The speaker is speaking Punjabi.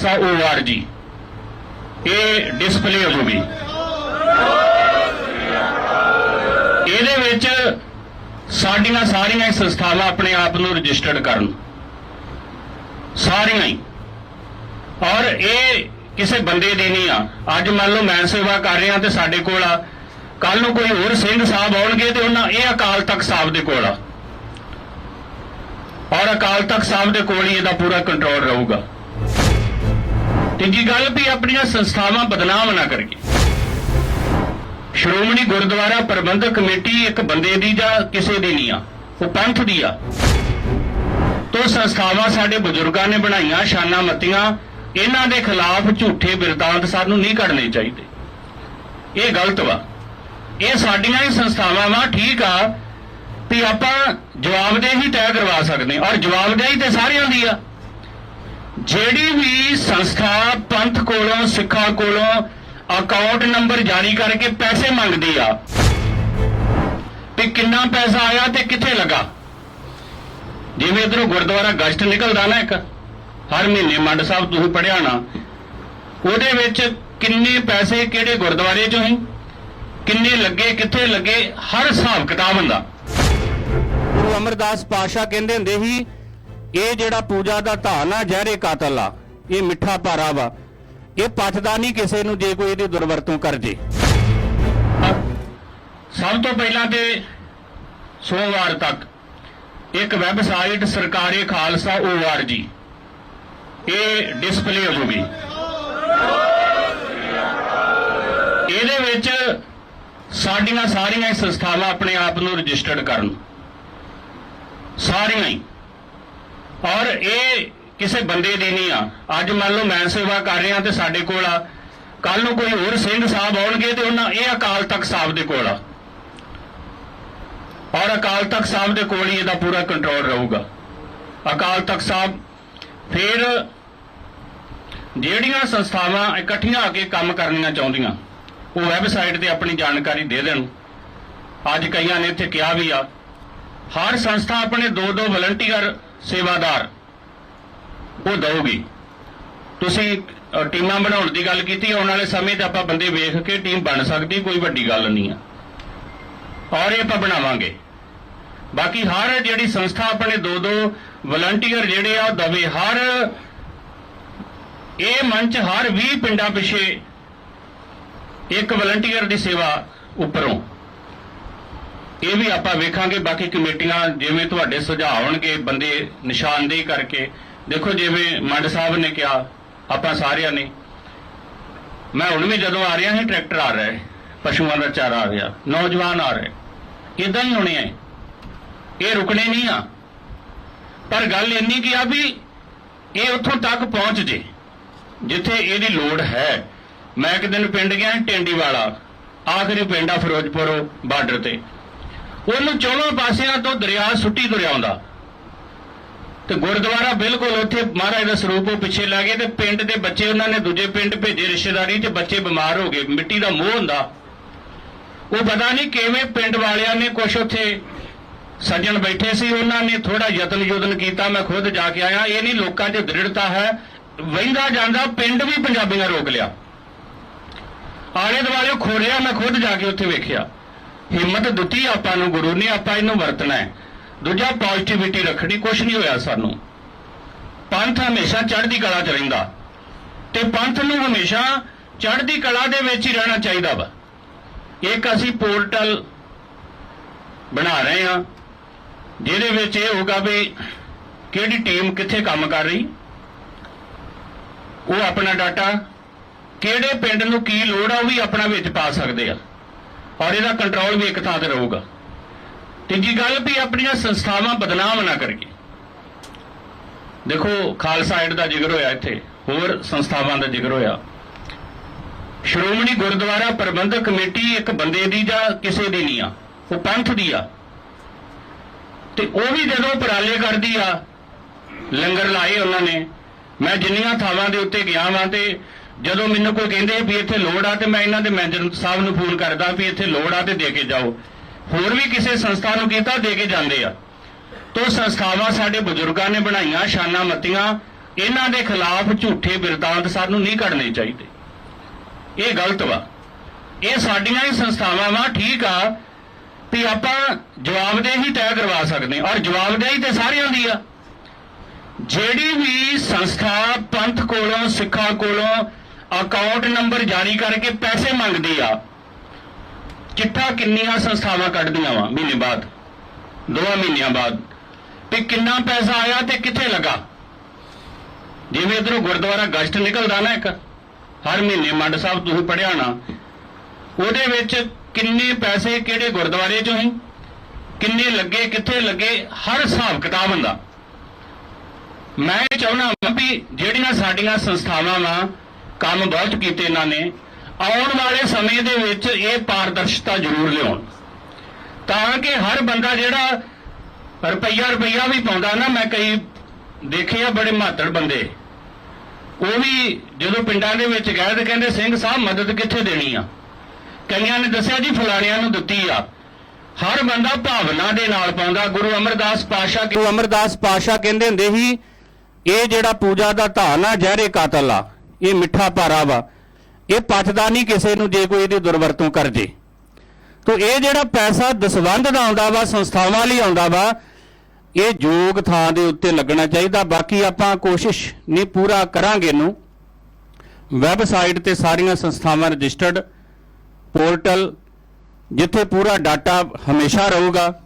ਸਾ ਜੀ। ਇਹ ਡਿਸਪਲੇ ਹੋ ਜੂਗੀ ਇਹਦੇ ਵਿੱਚ ਸਾਡੀਆਂ ਸਾਰੀਆਂ ਸੰਸਥਾਵਾਂ ਆਪਣੇ ਆਪ ਨੂੰ ਰਜਿਸਟਰਡ ਕਰਨ। ਸਾਰੀਆਂ ਹੀ। ਔਰ ਇਹ ਕਿਸੇ ਬੰਦੇ ਦੀ ਨਹੀਂ ਆ। ਅੱਜ ਮੰਨ ਲਓ ਮੈਂ ਸੇਵਾ ਕਰ ਰਿਹਾ ਤੇ ਸਾਡੇ ਕੋਲ ਆ। ਕੱਲ ਨੂੰ ਕੋਈ ਹੋਰ ਸਿੰਘ ਸਾਹਿਬ ਆਉਣਗੇ ਤੇ ਉਹਨਾਂ ਇਹ ਅਕਾਲ ਤਖਤ ਸਾਹਿਬ ਦੇ ਕੋਲ ਆ। ਔਰ ਅਕਾਲ ਤਖਤ ਸਾਹਿਬ ਦੇ ਕੋਲ ਹੀ ਇਹਦਾ ਪੂਰਾ ਕੰਟਰੋਲ ਰਹੂਗਾ। ਤੀਜੀ ਗੱਲ ਵੀ ਆਪਣੀਆਂ ਸੰਸਥਾਵਾਂ ਬਦਨਾਮ ਨਾ ਕਰੀਏ? ਸ਼੍ਰੋਮਣੀ ਗੁਰਦੁਆਰਾ ਪ੍ਰਬੰਧਕ ਕਮੇਟੀ ਇੱਕ ਬੰਦੇ ਦੀ ਜਾਂ ਕਿਸੇ ਦੀ ਨਹੀਂ ਆ, ਉਹ ਪੰਥ ਦੀ ਆ। ਤੋ ਸੰਸਥਾਵਾਂ ਸਾਡੇ ਬਜ਼ੁਰਗਾਂ ਨੇ ਬਣਾਈਆਂ ਸ਼ਾਨਾ ਮਤੀਆਂ, ਇਹਨਾਂ ਦੇ ਖਿਲਾਫ ਝੂਠੇ ਬਿਰਤਾਂਤ ਸਾਨੂੰ ਨਹੀਂ ਕੱਢਣੇ ਚਾਹੀਦੇ। ਇਹ ਗਲਤ ਵਾ। ਇਹ ਸਾਡੀਆਂ ਹੀ ਸੰਸਥਾਵਾਂ ਵਾ, ਠੀਕ ਆ, ਵੀ ਆਪਾਂ ਜਵਾਬਦੇਹੀ ਤੈਅ ਕਰਵਾ ਸਕਦੇ ਹਾਂ। ਔਰ ਜਵਾਬਦੇਹੀ ਤੇ ਸਾਰਿਆਂ ਦੀ ਆ। ਜਿਹੜੀ ਵੀ ਸੰਸਥਾ ਪੰਥ ਕੋਲੋਂ, ਸਿੱਖਾਂ ਕੋਲੋਂ ਅਕਾਊਂਟ ਨੰਬਰ ਜਾਰੀ ਕਰਕੇ ਪੈਸੇ ਮੰਗਦੀ ਆ ਤੇ ਕਿੰਨਾ ਪੈਸਾ ਆਇਆ ਤੇ ਕਿੱਥੇ ਲੱਗਾ? ਜਿਵੇਂ ਇਧਰੋਂ ਗੁਰਦੁਆਰਾ ਗਸ਼ਟ ਨਿਕਲਦਾ ਨਾ ਇੱਕ, ਹਰ ਮਹੀਨੇ ਮੰਡ ਸਾਹਿਬ ਤੁਸੀਂ ਪੜਿਆ ਨਾ ਉਹਦੇ ਵਿੱਚ ਕਿੰਨੇ ਪੈਸੇ ਕਿਹੜੇ ਗੁਰਦੁਆਰੇ ਚੋਂ ਹੀ ਕਿੰਨੇ ਲੱਗੇ, ਕਿੱਥੇ ਲੱਗੇ, ਹਰ ਹਿਸਾਬ ਕਿਤਾਬ ਹੁੰਦਾ। ਗੁਰੂ ਅਮਰਦਾਸ ਪਾਸ਼ਾ ਕਹਿੰਦੇ ਹੁੰਦੇ ਸੀ ਇਹ ਜਿਹੜਾ ਪੂਜਾ ਦਾ ਧਾਨ ਆ, ਜ਼ਹਿਰੇ ਕਾਤਲ ਆ, ਇਹ ਮਿੱਠਾ ਭਾਰਾ ਵਾ। ਇਹ ਪਚਦਾ ਨਹੀਂ ਕਿਸੇ ਨੂੰ ਜੇ ਕੋਈ ਇਹਦੀ ਦੁਰਵਰਤੋਂ ਕਰ ਜੇ। ਸਭ ਤੋਂ ਪਹਿਲਾਂ ਤੇ ਸੋਮਵਾਰ ਤੱਕ ਇੱਕ ਵੈਬਸਾਈਟ ਸਰਕਾਰੀ ਖਾਲਸਾ ORG ਇਹ ਡਿਸਪਲੇ ਹੋ ਜੂਗੀ ਇਹਦੇ ਵਿੱਚ ਸਾਡੀਆਂ ਸਾਰੀਆਂ ਸੰਸਥਾਵਾਂ ਆਪਣੇ ਆਪ ਨੂੰ ਰਜਿਸਟਰਡ ਕਰਨ। ਸਾਰੀਆਂ ਹੀ। ਔਰ ਇਹ ਕਿਸੇ ਬੰਦੇ ਦੀ ਨਹੀਂ ਆ। ਅੱਜ ਮੰਨ ਲਓ ਮੈਂ ਸੇਵਾ ਕਰ ਰਿਹਾ ਤੇ ਸਾਡੇ ਕੋਲ ਆ। ਕੱਲ ਨੂੰ ਕੋਈ ਹੋਰ ਸਿੰਘ ਸਾਹਿਬ ਆਉਣਗੇ ਤੇ ਉਹਨਾਂ ਇਹ ਅਕਾਲ ਤਖਤ ਸਾਹਿਬ ਦੇ ਕੋਲ ਆ। ਔਰ ਅਕਾਲ ਤਖਤ ਸਾਹਿਬ ਦੇ ਕੋਲ ਹੀ ਇਹਦਾ ਪੂਰਾ ਕੰਟਰੋਲ ਰਹੂਗਾ। ਅਕਾਲ ਤਖਤ ਸਾਹਿਬ ਫਿਰ ਜਿਹੜੀਆਂ ਸੰਸਥਾਵਾਂ ਇਕੱਠੀਆਂ ਆ ਕੇ ਕੰਮ ਕਰਨੀਆਂ ਚਾਹੁੰਦੀਆਂ, ਉਹ ਵੈਬਸਾਈਟ ਤੇ ਆਪਣੀ ਜਾਣਕਾਰੀ ਦੇ ਦੇਣ। ਅੱਜ ਕਈਆਂ ਨੇ ਇੱਥੇ ਕਿਹਾ ਵੀ ਆ, ਹਰ ਸੰਸਥਾ ਆਪਣੇ ਦੋ ਦੋ ਵਲੰਟੀਅਰ ਸੇਵਾਦਾਰ। ਉਹ ਦਊਗੀ। ਤੁਸੀਂ ਟੀਮਾਂ ਬਣਾਉਣ ਦੀ ਗੱਲ ਕੀਤੀ, ਆਉਣ ਵਾਲੇ ਸਮੇਂ ਤੇ ਆਪਾਂ ਬੰਦੇ ਵੇਖ ਕੇ ਟੀਮ ਬਣ ਸਕਦੀ, ਕੋਈ ਵੱਡੀ ਗੱਲ ਨਹੀਂ ਆ। ਔਰ ਇਹ ਆਪਾਂ ਬਣਾਵਾਂਗੇ। ਬਾਕੀ ਹਰ ਜਿਹੜੀ ਸੰਸਥਾ ਆਪਣੇ ਦੋ ਦੋ ਵਲੰਟੀਅਰ ਜਿਹੜੇ ਆ, ਉਹ ਦਵੇ ਹਰ, ਇਹ ਮੰਚ ਹਰ 20 ਪਿੰਡਾਂ ਪਿਛੇ ਇੱਕ ਵਲੰਟੀਅਰ ਦੀ ਸੇਵਾ ਉੱਪਰੋਂ। ਇਹ ਵੀ ਆਪਾਂ ਵੇਖਾਂਗੇ, ਬਾਕੀ ਕਮੇਟੀਆਂ ਜਿਵੇਂ ਤੁਹਾਡੇ ਸੁਝਾਅ ਆਉਣਗੇ, ਬੰਦੇ ਨਿਸ਼ਾਨਦੇਹੀ ਕਰਕੇ। ਦੇਖੋ, ਜਿਵੇਂ ਮੰਡ ਸਾਹਿਬ ਨੇ ਕਿਹਾ, ਆਪਾਂ ਸਾਰਿਆਂ ਨੇ, ਮੈਂ ਹੁਣ ਵੀ ਜਦੋਂ ਆ ਰਿਹਾ ਸੀ ਟਰੈਕਟਰ ਆ ਰਿਹਾ ਹੈ, ਪਸ਼ੂਆਂ ਦਾ ਚਾਰਾ ਆ ਰਿਹਾ, ਨੌਜਵਾਨ ਆ ਰਹੇ ਇਦਾਂ ਹੀ ਹੋਣੇ ਆ ਇਹ? ਰੁਕਣੇ ਨਹੀਂ ਆ। ਪਰ ਗੱਲ ਇੰਨੀ ਕੀ ਆ ਵੀ ਇਹ ਉੱਥੋਂ ਤੱਕ ਪਹੁੰਚ ਜੇ, ਜਿੱਥੇ ਇਹਦੀ ਲੋੜ ਹੈ। ਮੈਂ ਇੱਕ ਦਿਨ ਪਿੰਡ ਗਿਆ ਟੈਂਡੀ ਵਾਲਾ ਆਖਰੀ ਪਿੰਡ ਆ ਫਿਰੋਜ਼ਪੁਰ ਬਾਰਡਰ ਤੇ। ਉਹਨੂੰ ਚੌਵਾਂ ਪਾਸਿਆਂ ਤੋਂ ਦਰਿਆ ਸੁੱਟੀ ਤੁਰਿਆ ਆਉਂਦਾ ਤੇ ਗੁਰਦੁਆਰਾ ਬਿਲਕੁਲ ਉੱਥੇ ਮਹਾਰਾਜ ਦਾ ਸਰੂਪ ਉਹ ਪਿੱਛੇ ਲੈ ਗਏ ਤੇ ਪਿੰਡ ਦੇ ਬੱਚੇ ਉਹਨਾਂ ਨੇ ਦੂਜੇ ਪਿੰਡ ਭੇਜੇ ਰਿਸ਼ਤੇਦਾਰੀ ਤੇ ਬੱਚੇ ਬਿਮਾਰ ਹੋ ਗਏ, ਮਿੱਟੀ ਦਾ ਮੋਹ ਹੁੰਦਾ। ਉਹ ਪਤਾ ਨਹੀਂ ਕਿਵੇਂ ਪਿੰਡ ਵਾਲਿਆਂ ਨੇ ਕੁਛ ਉੱਥੇ ਸੱਜਣ ਬੈਠੇ ਸੀ, ਉਹਨਾਂ ਨੇ ਥੋੜਾ ਯਤਨ ਯੋਦਨ ਕੀਤਾ, ਮੈਂ ਖੁਦ ਜਾ ਕੇ ਆਇਆ, ਇਹ ਨਹੀਂ ਲੋਕਾਂ 'ਚ ਦ੍ਰਿੜਤਾ ਹੈ, ਵਹਿੰਦਾ ਜਾਂਦਾ, ਪਿੰਡ ਵੀ ਪੰਜਾਬੀਆਂ ਰੋਕ ਲਿਆ। ਆਲੇ ਦੁਆਲੇ ਖੋਰਿਆ ਮੈਂ ਖੁਦ ਜਾ ਕੇ ਉੱਥੇ ਵੇਖਿਆ। ਹਿੰਮਤ ਦਿੱਤੀ ਆਪਾਂ ਨੂੰ, ਗੁਰੂ ਨੇ ਆਪਾਂ ਇਹਨੂੰ ਵਰਤਣਾ ਹੈ। ਦੂਜਾ ਪੋਜ਼ਿਟਿਵਿਟੀ ਰੱਖਣੀ, ਕੁਛ ਨਹੀਂ ਹੋਇਆ ਸਾਨੂੰ। ਪੰਥ ਹਮੇਸ਼ਾ ਚੜ੍ਹਦੀ ਕਲਾ 'ਚ ਰਹਿੰਦਾ। ਤੇ ਪੰਥ ਨੂੰ ਹਮੇਸ਼ਾ ਚੜ੍ਹਦੀ ਕਲਾ ਦੇ ਵਿੱਚ ਹੀ ਰਹਿਣਾ ਚਾਹੀਦਾ ਵਾ। ਇੱਕ ਅਸੀਂ ਪੋਰਟਲ ਬਣਾ ਰਹੇ ਹਾਂ, ਜਿਹਦੇ ਵਿੱਚ ਇਹ ਹੋਗਾ ਵੀ ਕਿਹੜੀ ਟੀਮ ਕਿੱਥੇ ਕੰਮ ਕਰ ਰਹੀ। ਉਹ ਆਪਣਾ ਡਾਟਾ ਕਿਹੜੇ ਪਿੰਡ ਨੂੰ ਕੀ ਲੋੜ ਆ, ਉਹ ਵੀ ਆਪਣਾ ਵਿੱਚ ਪਾ ਸਕਦੇ ਆ। ਔਰ ਇਹਦਾ ਕੰਟਰੋਲ ਵੀ ਇੱਕ ਥਾਂ ਤੇ ਰਹੂਗਾ। ਤੀਜੀ ਗੱਲ ਵੀ ਆਪਣੀਆਂ ਸੰਸਥਾਵਾਂ ਬਦਨਾਮ ਨਾ ਕਰੀਏ। ਦੇਖੋ, ਖਾਲਸਾ ਏਡ ਦਾ ਜ਼ਿਕਰ ਹੋਇਆ ਇੱਥੇ, ਹੋਰ ਸੰਸਥਾਵਾਂ ਦਾ ਜ਼ਿਕਰ ਹੋਇਆ। ਸ਼੍ਰੋਮਣੀ ਗੁਰਦੁਆਰਾ ਪ੍ਰਬੰਧਕ ਕਮੇਟੀ ਇੱਕ ਬੰਦੇ ਦੀ ਜਾਂ ਕਿਸੇ ਦੀ ਨਹੀਂ ਆ, ਉਹ ਪੰਥ ਦੀ ਆ। ਤੇ ਉਹ ਵੀ ਜਦੋਂ ਉਪਰਾਲੇ ਕਰਦੀ ਆ, ਲੰਗਰ ਲਾਏ ਉਹਨਾਂ ਨੇ, ਮੈਂ ਜਿੰਨੀਆਂ ਥਾਵਾਂ ਦੇ ਉੱਤੇ ਗਿਆ ਵਾਂ ਤੇ ਜਦੋਂ ਮੈਨੂੰ ਕੋਈ ਕਹਿੰਦੇ ਵੀ ਇੱਥੇ ਲੋੜ ਆ ਤੇ ਮੈਂ ਇਹਨਾਂ ਦੇ ਮੈਨੇਜਰ ਸਾਹਿਬ ਨੂੰ ਫੋਨ ਕਰਦਾ ਵੀ ਇੱਥੇ ਲੋੜ ਆ ਤੇ ਦੇ ਕੇ ਜਾਓ। ਹੋਰ ਵੀ ਕਿਸੇ ਸੰਸਥਾ ਨੂੰ ਕੀਤਾ, ਦੇ ਕੇ ਜਾਂਦੇ ਆ। ਤੋ ਸੰਸਥਾਵਾਂ ਸਾਡੇ ਬਜ਼ੁਰਗਾਂ ਨੇ ਬਣਾਈਆਂ ਸ਼ਾਨਾਂ ਮੱਤੀਆਂ, ਇਹਨਾਂ ਦੇ ਖਿਲਾਫ ਝੂਠੇ ਬਿਰਤਾਂਤ ਸਾਨੂੰ ਨਹੀਂ ਕੱਢਣੇ ਚਾਹੀਦੇ। ਇਹ ਗਲਤ ਵਾ। ਇਹ ਸਾਡੀਆਂ ਹੀ ਸੰਸਥਾਵਾਂ ਵਾ, ਠੀਕ ਆ ਵੀ ਆਪਾਂ ਜਵਾਬਦੇਹੀ ਤੈਅ ਕਰਵਾ ਸਕਦੇ ਔਰ ਜਵਾਬਦੇਹੀ ਤੇ ਸਾਰਿਆਂ ਦੀ ਆ। ਜਿਹੜੀ ਵੀ ਸੰਸਥਾ ਪੰਥ ਕੋਲੋਂ, ਸਿੱਖਾਂ ਕੋਲੋਂ ਅਕਾਊਂਟ ਨੰਬਰ ਜਾਰੀ ਕਰਕੇ ਪੈਸੇ ਮੰਗਦੀ ਆ। ਚਿੱਠਾ ਕਿੰਨੀਆਂ ਸੰਸਥਾਵਾਂ ਕੱਢਦੀਆਂ ਵਾ, ਮਹੀਨੇ ਬਾਅਦ? ਦੋਵਾਂ ਮਹੀਨਿਆਂ ਬਾਅਦ। ਵੀ ਕਿੰਨਾ ਪੈਸਾ ਆਇਆ ਤੇ ਕਿੱਥੇ ਲੱਗਾ? ਜਿਵੇਂ ਇਧਰੋਂ ਗੁਰਦੁਆਰਾ ਗਸ਼ਟ ਨਿਕਲਦਾ ਨਾ ਇੱਕ, ਹਰ ਮਹੀਨੇ ਮੰਡ ਸਾਹਿਬ ਤੁਸੀਂ ਪੜਿਆ ਨਾ ਉਹਦੇ ਵਿੱਚ ਕਿੰਨੇ ਪੈਸੇ ਕਿਹੜੇ ਗੁਰਦੁਆਰੇ ਚੋਂ ਹੀ ਕਿੰਨੇ ਲੱਗੇ, ਕਿੱਥੇ ਲੱਗੇ, ਹਰ ਹਿਸਾਬ ਕਿਤਾਬ ਹੁੰਦਾ। ਮੈਂ ਇਹ ਚਾਹੁੰਦਾ ਹਾਂ ਵੀ ਜਿਹੜੀਆਂ ਸਾਡੀਆਂ ਸੰਸਥਾਵਾਂ ਵਾ ਕੰਮ ਬਹੁਤ ਕੀਤੇ ਇਹਨਾਂ ਨੇ, ਆਉਣ ਵਾਲੇ ਸਮੇਂ ਦੇ ਵਿੱਚ ਇਹ ਪਾਰਦਰਸ਼ਤਾ ਜ਼ਰੂਰ ਲਿਆਉਣ। ਤਾਂ ਕਿ ਹਰ ਬੰਦਾ ਜਿਹੜਾ ਰੁਪਈਆ ਰੁਪਈਆ ਵੀ ਪਾਉਂਦਾ ਨਾ, ਮੈਂ ਕਈ ਦੇਖੇ ਆ ਬੜੇ ਮਾਤੜ ਬੰਦੇ। ਉਹ ਵੀ ਜਦੋਂ ਪਿੰਡਾਂ ਦੇ ਵਿੱਚ ਗਏ ਤੇ ਕਹਿੰਦੇ, ਸਿੰਘ ਸਾਹਿਬ, ਮਦਦ ਕਿੱਥੇ ਦੇਣੀ ਆ? ਕਈਆਂ ਨੇ ਦੱਸਿਆ ਜੀ, ਫਲਾਣਿਆਂ ਨੂੰ ਦਿੱਤੀ ਆ। ਹਰ ਬੰਦਾ ਭਾਵਨਾ ਦੇ ਨਾਲ ਪਾਉਂਦਾ। ਗੁਰੂ ਅਮਰਦਾਸ ਪਾਸ਼ਾ ਗੁਰੂ ਅਮਰਦਾਸ ਪਾਸ਼ਾ ਕਹਿੰਦੇ ਹੁੰਦੇ ਸੀ, ਇਹ ਜਿਹੜਾ ਪੂਜਾ ਦਾ ਧਾਨ ਆ, ਜ਼ਹਿਰੇ ਕਾਤਲ ਆ। ਇਹ ਮਿੱਠਾ ਭਾਰਾ ਵਾ। ਇਹ ਪਚਦਾ ਨਹੀਂ ਕਿਸੇ ਨੂੰ ਜੇ ਕੋਈ ਇਹਦੀ ਦੁਰਵਰਤੋਂ ਕਰ ਜੇ। ਤੋ ਇਹ ਜਿਹੜਾ ਪੈਸਾ ਦਸਵੰਧ ਦਾ ਆਉਂਦਾ ਵਾ, ਸੰਸਥਾਵਾਂ ਲਈ ਆਉਂਦਾ ਵਾ, ਇਹ ਯੋਗ ਥਾਂ ਦੇ ਉੱਤੇ ਲੱਗਣਾ ਚਾਹੀਦਾ। ਬਾਕੀ ਆਪਾਂ ਕੋਸ਼ਿਸ਼ ਨਹੀਂ ਪੂਰਾ ਕਰਾਂਗੇ ਇਹਨੂੰ। ਵੈਬਸਾਈਟ ਤੇ ਸਾਰੀਆਂ ਸੰਸਥਾਵਾਂ ਰਜਿਸਟਰਡ ਪੋਰਟਲ, ਜਿੱਥੇ ਪੂਰਾ ਡਾਟਾ ਹਮੇਸ਼ਾ ਰਹੂਗਾ।